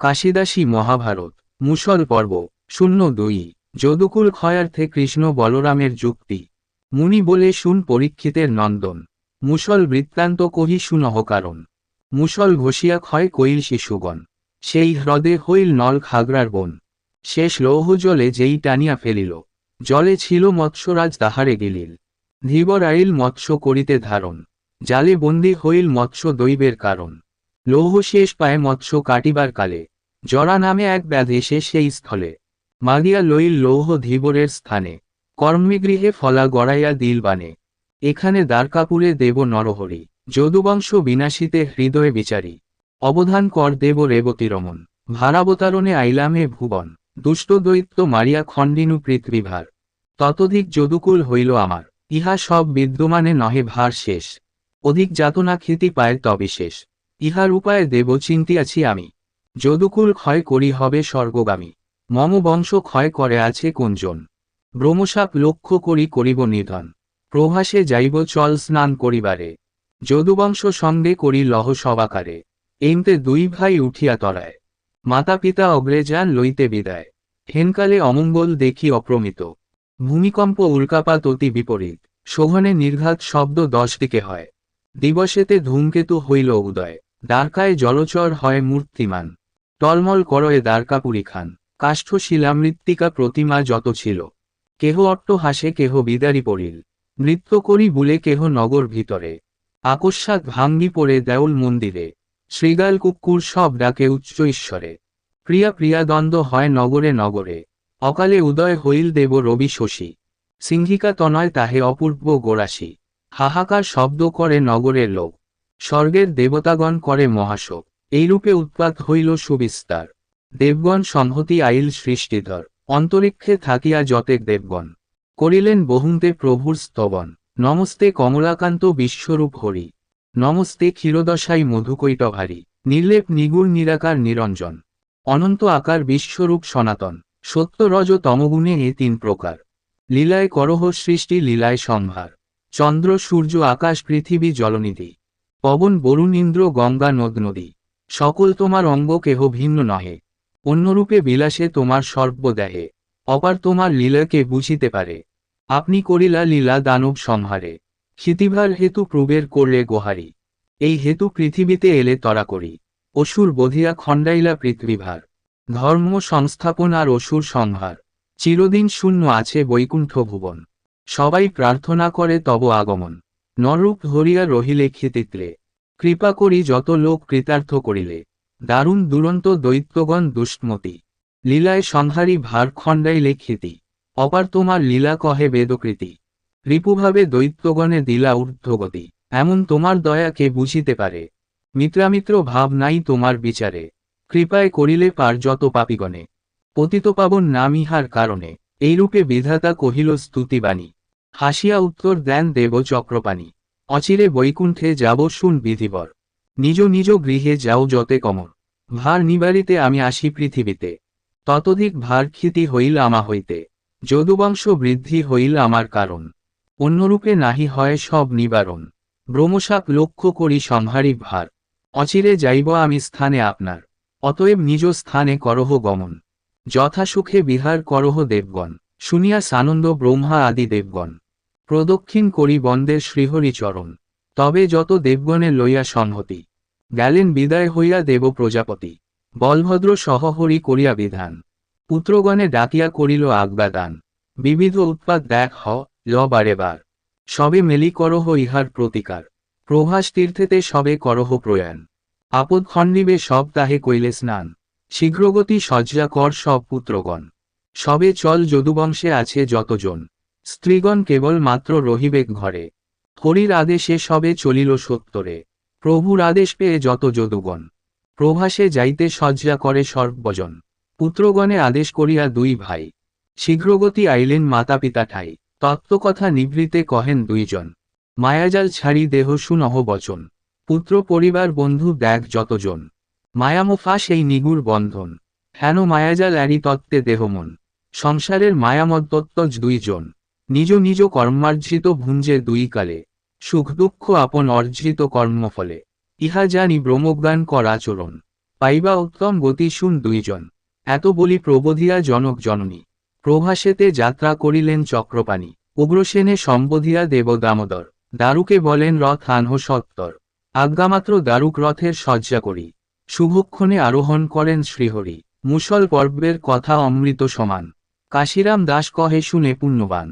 কাশিদাসী মহাভারত, মুসল পর্ব, শূন্য দুই, যদুকুল ক্ষয়ার্থে কৃষ্ণ বলরামের যুক্তি। মুনি বলে শুন পরীক্ষিতের নন্দন। মুসল বৃত্তান্ত কহি শুনহ কারণ মুসল ঘষিয়া ক্ষয় কইল শিশুগণ। সেই হ্রদে হইল নল খাগড়ার বন। শেষ লৌহ জলে যেই টানিয়া ফেলিল। জলে ছিল মৎস্যরাজ তাহারে গেলিল। ধীবর আইল মৎস্য করিতে ধারণ। জালে বন্দী হইল মৎস্য দৈবের কারণ। লৌহ শেষ পায় মৎস্য কাটিবার কালে। জরা নামে এক ব্যাধে সে সেই স্থলে। মাগিয়া লইল লৌহ ধীবরের স্থানে। কর্মীগৃহে ফলা গড়াইয়া দিল বানে এখানে দ্বারকাপুরে দেব নরহরি। যদুবংশ বিনাশিতে হৃদয়ে বিচারি। অবধান কর দেব রেবতী রমন ভারাবতারণে আইলামে ভুবন। দুষ্ট দৈত্য মারিয়া খণ্ডিনু পৃথিবীভার। ততধিক যদুকুল হইল আমার। ইহা সব বিদ্যমানে নহে ভার শেষ। অধিক যাতনা খ্যাতি পায় তবে শেষ। ইহার উপায়ে দেব চিন্তিয়াছি আমি। যদুকুল ক্ষয় করি হবে স্বর্গগামী। মম বংশ ক্ষয় করে আছে কোনজন ব্রহ্মসাপ লক্ষ্য করি করিব নিধন। প্রভাসে যাইব চল স্নান করিবারে। যদুবংশ সঙ্গে করি লহ সবাকারে। এইমতে দুই ভাই উঠিয়া তরায়। মাতা পিতা অগ্রে যান লইতে বিদায়। হেনকালে অমঙ্গল দেখি অপ্রমিত। ভূমিকম্প উল্কাপাত অতি বিপরীত। শোভনে নির্ঘাত শব্দ দশ দিকে হয়। দিবসেতে ধূমকেতু হইল উদয়। দ্বারকায় জলচর হয় মূর্তিমান। টলমল করয়ে দ্বারকাপুরী খান। কাষ্ঠ শিলামৃত্তিকা প্রতিমা যত ছিল। কেহ অট্ট হাসে, কেহ বিদারি পড়িল। নৃত্য করি বুলে, কেহ নগর ভিতরে। আকস্মাৎ ভাঙ্গি পড়ে দেউল মন্দিরে। শ্রীগাল কুক্কুর সব ডাকে উচ্চ ঈশ্বরে। প্রিয়া প্রিয়া দ্বন্দ্ব হয় নগরে নগরে। অকালে উদয় হইল দেব রবি শশী। সিংহিকা তনয় তাহে অপূর্ব গোরাসী হাহাকার শব্দ করে নগরের লোক। স্বর্গের দেবতাগণ করে মহাশোক। এইরূপে উৎপাত হইল সুবিস্তার। দেবগণ সংহতি আইল সৃষ্টিধর। অন্তরিক্ষে থাকিয়া যতেক দেবগণ। করিলেন বহুন্তে প্রভুর স্তবন। নমস্তে কমলাকান্ত বিশ্বরূপ হরি। নমস্তে ক্ষীরদশাই মধুকৈটভারী। নির্লেপ নিগুর নিরাকার নিরঞ্জন। অনন্ত আকার বিশ্বরূপ সনাতন। সত্য রজ তমগুণে এ তিন প্রকার। লীলায় করহ সৃষ্টি, লীলায় সম্ভার। চন্দ্র, সূর্য, আকাশ, পৃথিবী, জলনিধি। পবন, বরুণ, ইন্দ্র, গঙ্গা, নদ, নদী। সকল তোমার অঙ্গ কেহ ভিন্ন নহে। অন্যরূপে বিলাসে তোমার সর্বদেহে অপার তোমার লীলাকে বুঝিতে পারে। আপনি করিলা লীলা দানব সংহারে, ক্ষিতিভার হেতু প্রবের করলে গোহারি। এই হেতু পৃথিবীতে এলে তরা করি, অসুর বধিয়া খণ্ডাইলা পৃথিবীভার। ধর্ম সংস্থাপন আর অসুর সংহার, চিরদিন শূন্য আছে বৈকুণ্ঠ ভুবন। সবাই প্রার্থনা করে তব আগমন। নরূপ ধরিয়া রহিলে ক্ষিতিত্রে কৃপা করি যত লোক কৃতার্থ করিলে। দারুণ দুরন্ত দৈত্যগণ দুষ্টমতি। লীলায় সংহারী ভার খণ্ডাইলে ক্ষিতি অপার তোমার লীলা কহে বেদকৃতি। রিপুভাবে দৈত্যগণে দিলা ঊর্ধ্বগতি। এমন তোমার দয়াকে বুঝিতে পারে। মিত্রামিত্র ভাব নাই তোমার বিচারে। কৃপায় করিলে পার যত পাপিগণে। পতিত পাবন নাম ইহার কারণে। এইরূপে বিধাতা কহিল স্তুতিবাণী। হাসিয়া উত্তর দেন দেব চক্রপাণী অচিরে বৈকুণ্ঠে যাব শুন বিধিবর। নিজ নিজ গৃহে যাও যতে কমর। ভার নিবারিতে আমি আসি পৃথিবীতে। ততধিক ভার ক্ষিতি হইল আমা হইতে। যদুবংশ বৃদ্ধি হইল আমার কারণ। অন্যরূপে নাহি হয় সব নিবারণ। ব্রহ্মসাপ লক্ষ্য করি সংহারী ভার। অচিরে যাইব আমি স্থানে আপনার। অতএব নিজ স্থানে করহ গমন। যথাসুখে বিহার করহ দেবগণ। শুনিয়া সানন্দ ব্রহ্মা আদি দেবগণ। প্রদক্ষিণ করি বন্দের শ্রীহরি চরণ তবে যত দেবগণে লইয়া সংহতি, গেলেন বিদায় হইয়া দেব প্রজাপতি। বলভদ্র সহহরি করিয়া বিধান। পুত্রগণে ডাকিয়া করিল আজ্ঞাদান। বিবিধ উৎপাদ দেখ হ, ল বারে বার। সবে মেলি করহ ইহার প্রতিকার। প্রভাস তীর্থেতে সবে করহ প্রয়াণ। আপদ খণ্ডিবে সব তাহে কইলে স্নান। শীঘ্রগতি সজ্জা কর সব পুত্রগণ। সবে চল যদুবংশে আছে যতজন। স্ত্রীগণ কেবল মাত্র রহিবেক ঘরে। হরির আদেশে সবে চলিল সত্তরে। প্রভুর আদেশ পেয়ে যত যদুগণ। প্রভাসে যাইতে সজ্জা করে সর্বজন। পুত্রগণে আদেশ করিয়া দুই ভাই। শীঘ্রগতি আইলেন মাতা পিতা ঠাই। তত্ত্বকথা নিবৃতে কহেন দুইজন। মায়াজাল ছাড়ি দেহ সুনহ বচন। পুত্র পরিবার বন্ধু দেখ যতজন। মায়ামোফা সেই নিগুর বন্ধন। হেন মায়াজাল এরি তত্ত্বে দেহমন সংসারের মায়ামদ্দত্তজ দুইজন। নিজ নিজ কর্মার্জিত ভুঞ্জে দুই কালে, সুখ দুঃখ আপন অর্জিত কর্মফলে, ইহা জানি ব্রহ্মজ্ঞান কর আচরণ, পাইবা উত্তম গতি শুন দুইজন। এত বলি প্রবোধিয়া জনক জননী, প্রভাসেতে যাত্রা করিলেন চক্রপাণি, উগ্রসেনে সম্বোধিয়া দেব দামোদর, দারুকে বলেন রথ আনহ সত্তর। আজ্ঞামাত্র দারুক রথের সজ্জা করি, শুভক্ষণে আরোহণ করেন শ্রীহরি, মুসল পর্বের কথা অমৃত সমান। কাশিরাম দাস কহে শুনে পুণ্যবান।